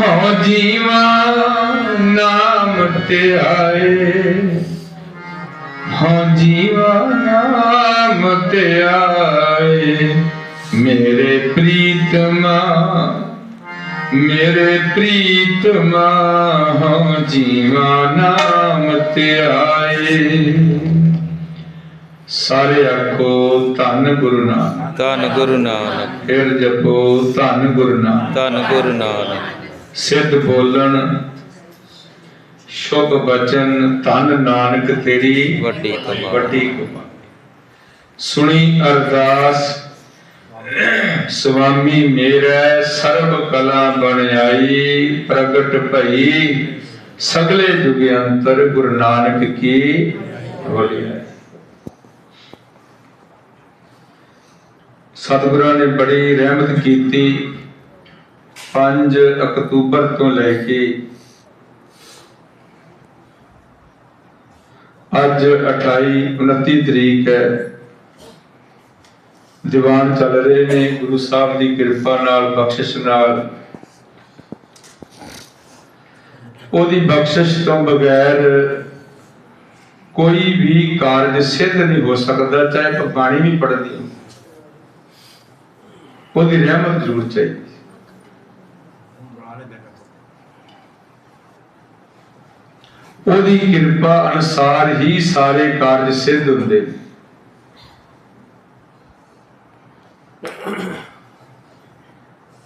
ਹਉ ਜੀਵਾ ਨਾਮ ਧਿਆਏ। ਹਉ ਜੀਵਾ ਨਾਮ ਧਿਆਏ। ਮੇਰੇ ਪ੍ਰੀਤਮਾ ਮੇਰੇ ਪ੍ਰੀਤਮਾ ਹਉ ਜੀਵਾ ਨਾਮ ਧਿਆਏ। ਸਾਰੇ ਆਖੋ ਧੰਨ ਗੁਰੂ ਨਾਨਕ। ਧੰਨ ਗੁਰੂ ਨਾਨਕ। ਫਿਰ ਜਪੋ ਧੰਨ ਗੁਰੂ ਨਾਨਕ। ਧੰਨ ਗੁਰੂ ਨਾਨਕ। ਸਿੱਧ ਬੋਲਣ ਸ਼ੁਭ ਬਚਨ ਧੰਨ ਨਾਨਕ ਤੇਰੀ ਵੱਡੀ ਕਮਾਲ। ਵੱਡੀ ਕਮਾਈ ਸੁਣੀ ਅਰਦਾਸ ਸੁਆਮੀ ਮੇਰਾ ਸਰਬ ਕਲਾ ਬਣ ਆਈ ਪ੍ਰਗਟ ਭਈ ਸਗਲੇ ਜੁਗ ਅੰਤਰ ਗੁਰੂ ਨਾਨਕ ਕੀ ਵਡਿਆਈ ਸਤਿਗੁਰਾਂ ਨੇ ਬੜੀ ਰਹਿਮਤ ਕੀਤੀ। 5 ਅਕਤੂਬਰ ਤੋਂ ਲੈ ਕੇ ਅੱਜ 28 29 ਤਰੀਕ ਹੈ। ਦੀਵਾਨ ਚੱਲ ਰਹੇ ਨੇ, ਗੁਰੂ ਸਾਹਿਬ ਦੀ ਕਿਰਪਾ ਨਾਲ, ਬਖਸ਼ਿਸ਼ ਨਾਲ। ਉਹਦੀ ਬਖਸ਼ਿਸ਼ ਤੋਂ ਬਗੈਰ ਕੋਈ ਵੀ ਕਾਰਜ ਸਿੱਧ ਨਹੀਂ ਹੋ ਸਕਦਾ, ਚਾਹੇ ਬਾਣੀ ਵੀ ਪੜ੍ਹਦੀ ਹੋ। ਉਹਦੀ ਰਹਿਮਤ ਜ਼ਰੂਰ ਚਾਹੀਦੀ। ਉਹਦੀ ਕਿਰਪਾ ਅਨੁਸਾਰ ਹੀ ਸਾਰੇ ਕਾਰਜ ਸਿੱਧ ਹੁੰਦੇ। ਨੇ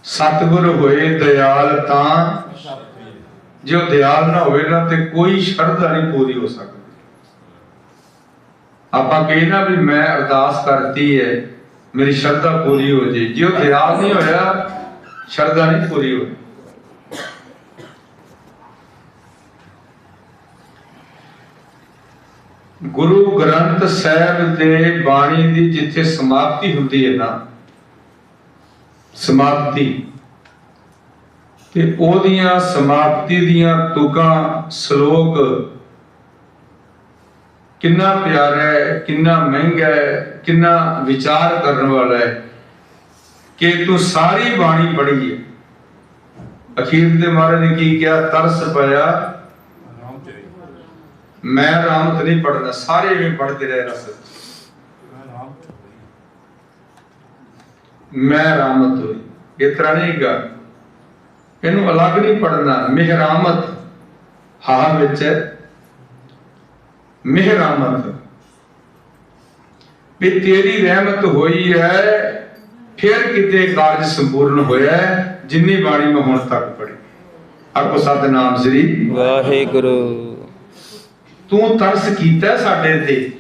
ਸਤਿਗੁਰ ਹੋਏ ਦਇਆਲ ਤਾਂ ਜੋ ਦਿਆਲ ਨਾ ਹੋਵੇ ਨਾ ਤੇ ਕੋਈ ਸ਼ਰਧਾ ਨਹੀਂ ਪੂਰੀ ਹੋ ਸਕਦੀ। ਆਪਾਂ ਕਹੀ ਨਾ ਵੀ ਮੈਂ ਅਰਦਾਸ ਕਰਤੀ ਹੈ, ਮੇਰੀ ਸ਼ਰਧਾ ਪੂਰੀ ਹੋ ਜੇ। ਜੇ ਉਹ ਦਿਆਲ ਨਹੀਂ ਹੋਇਆ, ਸ਼ਰਧਾ ਨਹੀਂ ਪੂਰੀ ਹੋਈ ਗੁਰੂ ਗ੍ਰੰਥ ਸਾਹਿਬ ਦੇ ਬਾਣੀ ਦੀ ਜਿੱਥੇ ਸਮਾਪਤੀ ਹੁੰਦੀ ਹੈ ਨਾ, ਸਮਾਪਤੀ, ਤੇ ਉਹਦੀਆਂ ਸਮਾਪਤੀ ਦੀਆਂ ਤੁਕਾਂ ਸ਼ਲੋਕ ਕਿੰਨਾ ਪਿਆਰਾ ਹੈ, ਕਿੰਨਾ ਮਹਿੰਗਾ ਹੈ, ਕਿੰਨਾ ਵਿਚਾਰ ਕਰਨ ਵਾਲਾ ਹੈ ਕਿ ਤੂੰ ਸਾਰੀ ਬਾਣੀ ਪੜ੍ਹੀ ਹੈ। ਅਖੀਰ ਤੇ ਮਹਾਰਾਜ ਨੇ ਕੀ ਕਿਹਾ? ਤਰਸ ਪਿਆ ਮੈਂ ਰਾਮਤ ਨਹੀਂ ਪੜਦਾ ਸਾਰੇ ਵੀ ਪੜਦੇ ਰਹੇ ਰਸ ਮੈਂ ਰਾਮਤ ਹੋਈ। ਇਸ ਤਰ੍ਹਾਂ ਨਹੀਂ ਗਾ। ਇਹਨੂੰ ਅਲੱਗ ਨਹੀਂ ਪੜਨਾ ਮਿਹਰਾਮਤ। ਹਾ ਵਿੱਚ ਹੈ ਮਿਹਰਾਮਤ। ਵੀ ਤੇਰੀ ਰਹਿਮਤ ਹੋਈ ਹੈ ਫਿਰ ਕਿਤੇ ਕਾਰਜ ਸੰਪੂਰਨ ਹੋਇਆ ਹੈ, ਜਿੰਨੀ ਬਾਣੀ ਮੈਂ ਹੁਣ ਤੱਕ ਪੜ੍ਹੀ। ਆਖੋ ਸਤਨਾਮ ਸ੍ਰੀ ਵਾਹਿਗੁਰੂ। ਤੂੰ ਤਰਸ ਕੀਤਾ ਸਾਡੇ ਤੇ।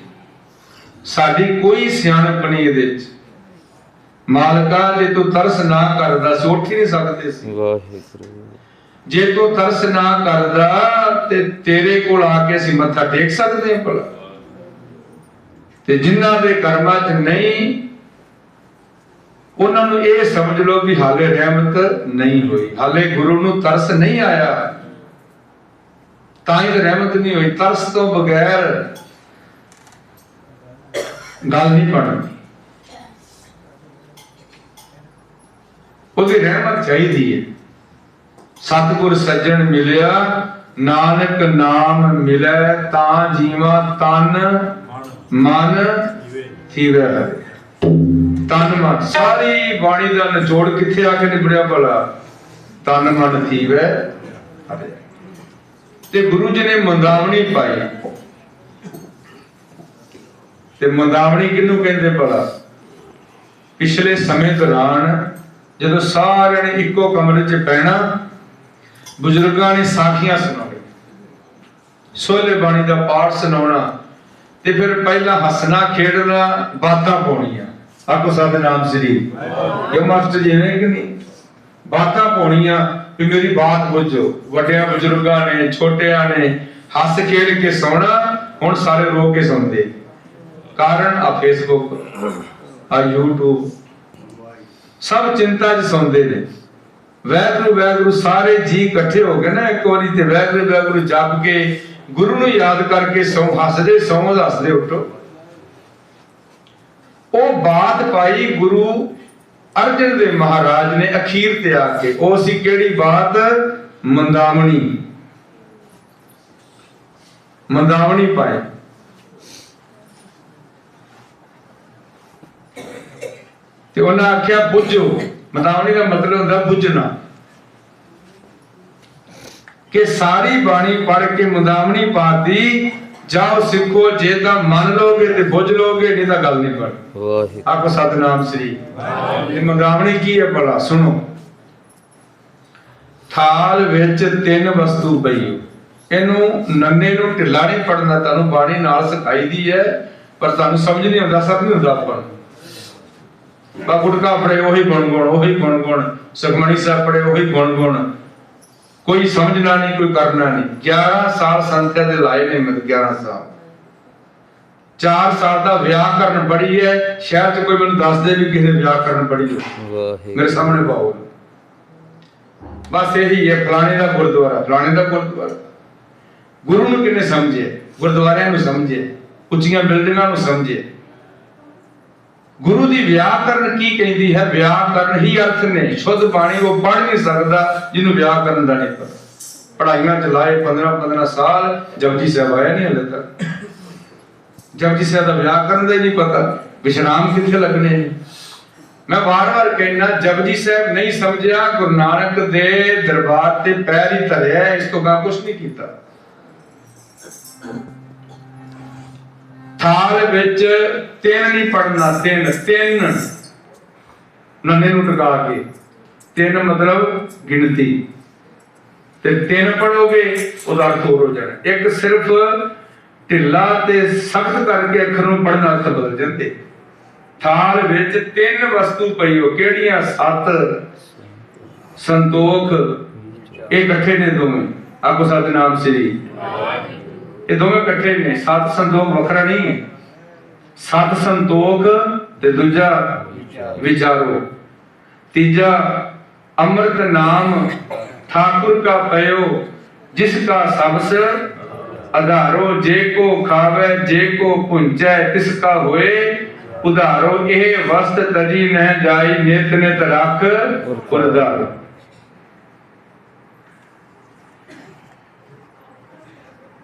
ਸਾਡੀ ਕੋਈ ਸਿਆਣਪ ਨਹੀਂ ਇਹਦੇ ਵਿੱਚ। ਮਾਲਕਾ ਜੇ ਤੂੰ ਤਰਸ ਨਾ ਕਰਦਾ ਸੀ ਉੱਠ ਹੀ ਨਹੀਂ ਸਕਦੇ ਸੀ। ਵਾਹਿਗੁਰੂ। ਜੇ ਤੂੰ ਤਰਸ ਨਾ ਕਰਦਾ ਤੇ ਤੇਰੇ ਕੋਲ ਆ ਕੇ ਅਸੀਂ ਮੱਥਾ ਟੇਕ ਸਕਦੇ ਹਾਂ ਭਲਾ। ਤੇ ਜਿਨ੍ਹਾਂ ਦੇ ਕਰਮਾਂ 'ਚ ਨਹੀਂ ਉਹਨਾਂ ਨੂੰ ਇਹ ਸਮਝ ਲਓ ਵੀ ਹਾਲੇ ਰਹਿਮਤ ਨਹੀਂ ਹੋਈ। ਹਾਲੇ ਗੁਰੂ ਨੂੰ ਤਰਸ ਨਹੀਂ ਆਇਆ। ਤਾਂ ਹੀ ਰਹਿਮਤ ਨਹੀਂ ਹੋਈ, ਤਰਸ ਤੋਂ ਬਗੈਰ ਗੱਲ ਨਹੀਂ ਬਣਦੀ। ਉਹਦੀ ਰਹਿਮਤ ਚਾਹੀਦੀ ਹੈ। ਸਤਿਗੁਰ ਸੱਜਣ ਮਿਲਿਆ, ਨਾਨਕ ਨਾਮ ਮਿਲੈ, ਤਾਂ ਜੀਵਾ ਤਨ ਮਨ ਥੀਵੈ ਤਨ ਮਨ, ਸਾਰੀ ਬਾਣੀ ਦਾ ਨਿਚੋੜ ਕਿੱਥੇ ਆ ਕੇ ਨਿਬੜਿਆ ਭਲਾ? ਤਨ ਮਨ ਥੀਵੈ ਹਰਿ। ਤੇ ਗੁਰੂ ਜੀ ਨੇ ਮੰਦਾਵਣੀ ਪਾਈ। ਤੇ ਮੰਦਾਵਣੀ ਕਿਹਨੂੰ ਕਹਿੰਦੇ ਭਲਾ? ਪਿਛਲੇ ਸਮੇਂ ਦੌਰਾਨ ਜਦੋਂ ਸਾਰਿਆਂ ਨੇ ਇੱਕੋ ਕਮਰੇ 'ਚ ਬਹਿਣਾ ਬਜ਼ੁਰਗਾਂ ਨੇ ਸਾਖੀਆਂ ਸੁਣਾਉਣੀਆਂ ਸੋਲੇ ਬਾਣੀ ਦਾ ਪਾਠ ਸੁਣਾਉਣਾ ਤੇ ਫਿਰ ਪਹਿਲਾਂ ਹੱਸਣਾ ਖੇਡਣਾ ਬਾਤਾਂ ਪਾਉਣੀਆਂ। ਆਖੋ ਸਾਡੇ ਨਾਮ ਸ੍ਰੀ। ਇਹ ਮਾਸਟਰ ਜੀ ਨੇ ਕਿ ਨਹੀਂ? ਬਾਤਾਂ ਪਾਉਣੀਆਂ ਵੀ ਮੇਰੀ ਬਾਤ ਬੁੱਝੋ। ਵੱਡਿਆਂ ਬਜ਼ੁਰਗਾਂ ਨੇ, ਛੋਟਿਆਂ ਨੇ ਹੱਸ ਖੇਡ ਕੇ ਸੌਣਾ, ਹੁਣ ਸਾਰੇ ਰੋ ਕੇ ਸੌਂਦੇ। ਕਾਰਨ ਆ ਫੇਸਬੁੱਕ ਆ YouTube ਸਭ ਚਿੰਤਾ 'ਚ ਸੌਂਦੇ ਨੇ। ਵੈਗੁਰੂ ਵੈਗੁਰੂ, ਸਾਰੇ ਜੀ ਇਕੱਠੇ ਹੋ ਗਏ ਨਾ ਇੱਕ ਵਾਰੀ ਤੇ ਵੈਗੁਰੂ ਵੈਗੁਰੂ ਜਪ ਕੇ ਗੁਰੂ ਨੂੰ ਯਾਦ ਕਰਕੇ ਸੌ, ਹੱਸਦੇ ਸੌਂ, ਹੱਸਦੇ ਉੱਠੋ। ਉਹ ਬਾਤ ਪਾਈ ਗੁਰੂ ਅਰਜਨ ਦੇ ਮਹਾਰਾਜ ਨੇ ਅਖੀਰ ਤੇ ਆ ਕੇ, ਉਹ ਸੀ ਕਿਹੜੀ ਬਾਤ? ਮੰਦਾਵਣੀ। ਮੰਦਾਵਣੀ ਪਾਏ। ਤੇ ਉਹਨਾਂ ਆਖਿਆ, ਬੁੱਝੋ। ਮੰਦਾਵਣੀ ਦਾ ਮਤਲਬ ਹੁੰਦਾ ਬੁੱਝਣਾ। ਕਿ ਸਾਰੀ ਬਾਣੀ ਪੜ੍ਹ ਕੇ ਮੰਦਾਵਣੀ ਪਾਤੀ ਜਾਓ ਸਿੱਖੋ ਜੇ ਤਾਂ ਮੰਨ ਲੋਗੇ ਤੇ ਬੁੱਝ ਲੋਗੇ ਨਹੀਂ ਤਾਂ ਗੱਲ ਨਹੀਂ ਪੜ ਵਾਹਿਗੁਰੂ। ਆਖੋ ਸਤਨਾਮ ਸ੍ਰੀ। ਇਹ ਮੰਦਾਵਣੀ ਕੀ ਹੈ ਭਲਾ? ਸੁਣੋ। ਥਾਲ ਵਿੱਚ ਤਿੰਨ ਵਸਤੂ ਪਈ। ਇਹਨੂੰ ਨੰਨੇ ਨੂੰ ਢਿੱਲਾ ਨਹੀਂ ਪੜਨਾ ਤੁਹਾਨੂੰ ਬਾਣੀ ਨਾਲ ਸਿਖਾਈ ਦੀ ਹੈ ਪਰ ਤੁਹਾਨੂੰ ਸਮਝ ਨਹੀਂ ਆਉਂਦਾ ਸਭ ਨਹੀਂ ਹੁੰਦਾ ਆਪਾਂ ਬਾ ਗੁਟਕਾ ਪੜੇ ਉਹੀ ਗੁਣ ਗੁਣ ਉਹੀ ਗੁਣ ਗੁਣ ਸੁਖਮਣੀ ਸਾਹਿਬ ਪੜੇ ਉਹੀ ਗੁਣ ਗੁਣ ਕੋਈ ਸਮਝਣਾ ਨਹੀਂ ਕੋਈ ਕਰਨਾ ਨਹੀਂ। 11 ਸਾਲ ਸੰਥਿਆ ਦੇ ਲਾਏ ਨੇ ਮੈਂ 11 ਸਾਲ। 4 ਸਾਲ ਦਾ ਵਿਆਹ ਕਰਨ ਬੜੀ ਹੈ। ਸ਼ਹਿਰ 'ਚ ਕੋਈ ਮੈਨੂੰ ਦੱਸ ਦੇ ਵੀ ਕਿਸੇ ਵਿਆਹ ਕਰਨ ਬੜੀ ਹੈ। ਮੇਰੇ ਸਾਹਮਣੇ ਪਾਓ ਬਸ ਇਹੀ ਹੈ ਫਲਾਣੇ ਦਾ ਗੁਰਦੁਆਰਾ ਫਲਾਣੇ ਦਾ ਗੁਰਦੁਆਰਾ। ਗੁਰੂ ਨੂੰ ਕਿੰਨੇ ਸਮਝੇ ਗੁਰਦੁਆਰਿਆਂ ਨੂੰ ਸਮਝੇ ਉੱਚੀਆਂ ਬਿਲਡਿੰਗਾਂ ਨੂੰ ਸਮਝੇ ਗੁਰੂ ਦੀ ਵਿਆਕਰਨ ਕੀ ਕਹਿੰਦੀ ਹੈ? ਵਿਆਕਰਨ ਹੀ ਅਰਥ ਨੇ। ਸ਼ੁੱਧ ਬਾਣੀ ਉਹ ਪੜ੍ਹ ਨਹੀਂ ਸਕਦਾ, ਜਿਹਨੂੰ ਵਿਆਕਰਨ ਦਾ ਨਹੀਂ ਪਤਾ। ਪੜਾਈਆਂ ਚ 15 15 ਸਾਲ, ਜਪਜੀ ਸਾਹਿਬ ਆਇਆ ਨਹੀਂ ਹਲੇ ਤੱਕ। ਜਪਜੀ ਸਾਹਿਬ ਦਾ ਵਿਆਕਰਨ ਦਾ ਹੀ ਨਹੀਂ ਪਤਾ। ਵਿਸ਼ਰਾਮ ਕਿੱਥੇ ਲੱਗਣੇ ਨੇ? ਮੈਂ ਵਾਰ-ਵਾਰ ਕਹਿਣਾ ਜਪਜੀ ਸਾਹਿਬ ਨਹੀਂ ਸਮਝਿਆ, ਗੁਰੂ ਨਾਨਕ ਦੇ ਦਰਬਾਰ ਤੇ ਪੈਰ ਹੀ ਧਰਿਆ, ਇਸ ਤੋਂ ਮੈਂ ਕੁਝ ਨਹੀਂ ਕੀਤਾ। ਥਾਲ ਵਿੱਚ ਤਿੰਨ ਨਹੀਂ ਪੜਨਾ ਤਿੰਨ ਤਿੰਨ। ਨੰਨੇ ਨੂੰ ਟਿਕਾ ਕੇ। ਤਿੰਨ ਮਤਲਬ ਗਿਣਤੀ। ਤੇ ਤਿੰਨ ਪੜੋਗੇ ਉਹਦਾ ਅਰਥ ਹੋਰ ਹੋ ਜਾਣਾ। ਇੱਕ ਸਿਰਫ ਢਿੱਲਾ ਤੇ ਸਖਤ ਕਰਕੇ ਅੱਖਰ ਨੂੰ ਪੜਨਾ ਅਰਥ ਬਦਲ ਜਾਂਦੇ। ਥਾਲ ਵਿੱਚ ਤਿੰਨ ਵਸਤੂ ਪਈ ਹੋ। ਕਿਹੜੀਆਂ? ਸੱਤ, ਸੰਤੋਖ। ਇਹ ਇਕੱਠੇ ਨੇ ਦੋਵੇਂ। ਆਗੋ ਸਤਨਾਮ ਸ੍ਰੀ ਇਹ ਦੋਵੇਂ ਇਕੱਠੇ ਨੇ। ਸੱਤ ਸੰਤੋਖ ਵੱਖਰਾ ਨਹੀਂ ਹੈ। ਸੱਤ ਸੰਤੋਖ ਤੇ ਦੂਜਾ ਵਿਚਾਰੋ। ਤੀਜਾ, ਅੰਮ੍ਰਿਤ ਨਾਮ ਠਾਕੁਰ ਕਾ ਪਇਓ, ਜਿਸ ਕਾ ਸਬਸ ਆਧਾਰੋ ਜੇ ਕੋ ਖਾਵੇ, ਜੇ ਕੋ ਪੁੰਚੈ ਤਿਸ ਕਾ ਹੋਏ ਉਧਾਰੋ। ਇਹ ਵਸਤ ਤਜੀ ਨਹਿ ਜਾਈ, ਨਿਤ ਨਿਤ ਰਖ ਉਰਦਾਰ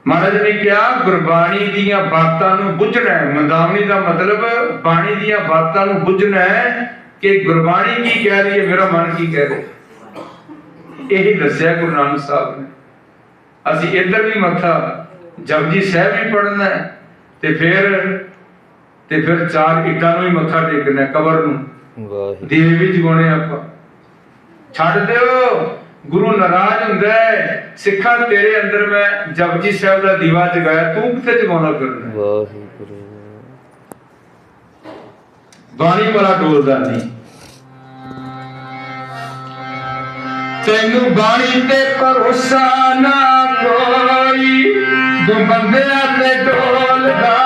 ਮਹਾਰਾਜ ਨੇ ਕਿਹਾ ਗੁਰਬਾਣੀ ਦੀਆਂ ਬਾਤਾਂ ਨੂੰ ਬੁੱਝਣਾ ਹੈ। ਮੰਦਾਵਣੀ ਦਾ ਮਤਲਬ ਬਾਣੀ ਦੀਆਂ ਬਾਤਾਂ ਨੂੰ ਬੁੱਝਣਾ ਹੈ ਕਿ ਗੁਰਬਾਣੀ ਕੀ ਕਹਿ ਰਹੀ ਹੈ ਮੇਰਾ ਮਨ ਕੀ ਕਹਿ ਰਿਹਾ ਇਹੀ ਦੱਸਿਆ ਗੁਰੂ ਨਾਨਕ ਸਾਹਿਬ ਨੇ। ਅਸੀਂ ਇੱਧਰ ਵੀ ਮੱਥਾ ਜਪਜੀ ਸਾਹਿਬ ਵੀ ਪੜ੍ਹਨਾ ਹੈ ਤੇ ਫਿਰ ਤੇ ਫਿਰ ਚਾਰ ਇੱਟਾਂ ਨੂੰ ਹੀ ਮੱਥਾ ਟੇਕਣਾ ਕਬਰ ਨੂੰ। ਵਾਹਿਗੁਰੂ। ਦੀਵੇ ਵੀ ਜਗਾਉਣੇ ਆਪਾਂ। ਛੱਡ ਦਿਓ। ਗੁਰੂ ਨਾਰਾਜ਼ ਹੁੰਦਾ ਹੈ ਸਿੱਖਾਂ ਤੇਰੇ ਅੰਦਰ ਮੈਂ ਜਪਜੀ ਸਾਹਿਬ ਦਾ ਦੀਵਾ ਜਗਾਇਆ ਤੂੰ ਕਿੱਥੇ ਜਗਾਉਣਾ ਵਾਹਿਗੁਰੂ। ਬਾਣੀ ਵਾਲਾ ਡੋਲਦਾ ਨਹੀਂ ਤੈਨੂੰ ਬਾਣੀ ਤੇ ਭਰੋਸਾ ਨਾ ਕੋਈ ਬੰਦਿਆਂ ਤੇ ਡੋਲਦਾ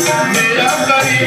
ਮੇਰਾ ਕਰੀ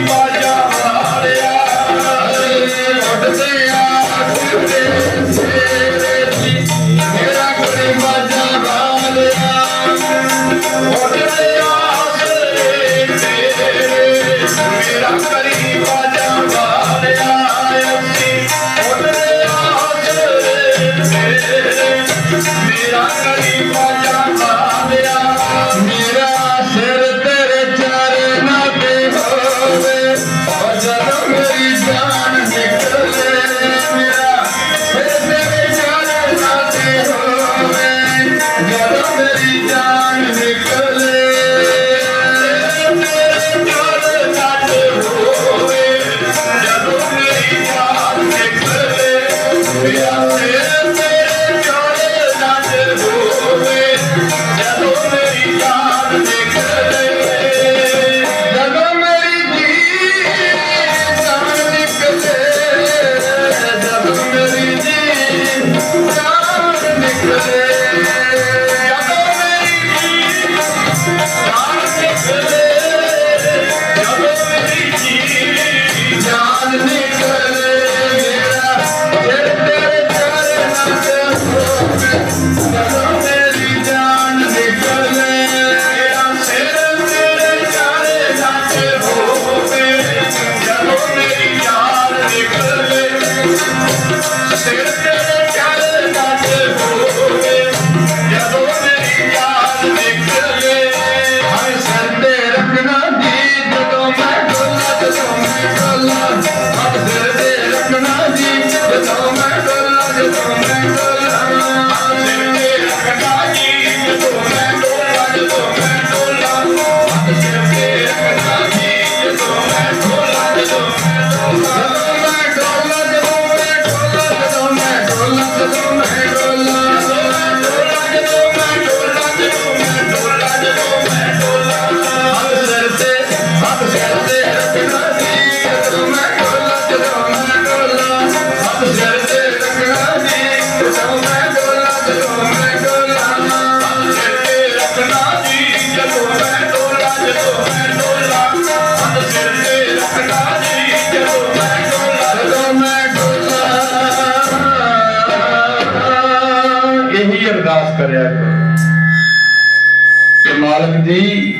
ਮਾਲਕ ਜੀ।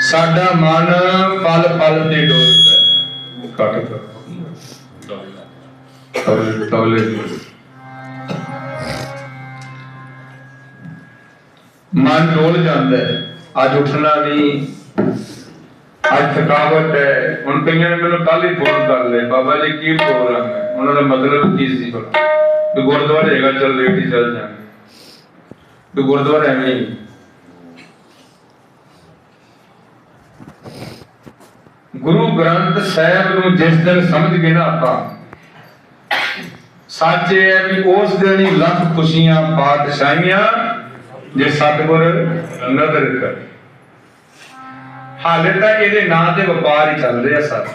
ਸਾਡਾ ਮਨ ਪਲ ਪਲ ਤੇ ਡੋਲਦਾ ਮਨ ਡੋਲ ਜਾਂਦਾ ਅੱਜ ਉੱਠਣਾ ਨਹੀਂ। ਅੱਜ ਥਕਾਵਟ ਹੈ। ਹੁਣ ਕਈਆਂ ਨੇ ਮੈਨੂੰ ਕੱਲ ਹੀ ਫੋਨ ਕਰ ਲਏ। ਬਾਬਾ ਜੀ, ਕੀ ਪ੍ਰੋਗਰਾਮ ਹੈ ਉਹਨਾਂ ਦਾ ਮਤਲਬ ਕੀ ਸੀ? ਭਲਾ ਗੁਰਦੁਆਰੇ ਹੈਗਾ, ਚੱਲ ਲੇਟ ਹੀ ਚੱਲ ਜਾਾਂਗੇ। ਵੀ ਗੁਰਦੁਆਰਾ ਐਵੇਂ ਹੀ ਗੁਰੂ ਗ੍ਰੰਥ ਸਾਹਿਬ ਨੂੰ ਜਿਸ ਦਿਨ ਸਮਝ ਗਏ ਨਾ ਆਪਾਂ, ਸੱਚ ਇਹ ਹੈ ਵੀ ਉਸ ਦਿਨ ਹੀ ਲੱਖ ਖੁਸ਼ੀਆਂ, ਪਾਤਸ਼ਾਹੀਆਂ ਜੇ ਸਤਿਗੁਰ ਨਦਰ ਕਰ। ਹਾਲੇ ਤਾਂ ਇਹਦੇ ਨਾਂ ਤੇ ਵਪਾਰ ਹੀ ਚੱਲ ਰਿਹਾ ਸਾਰਾ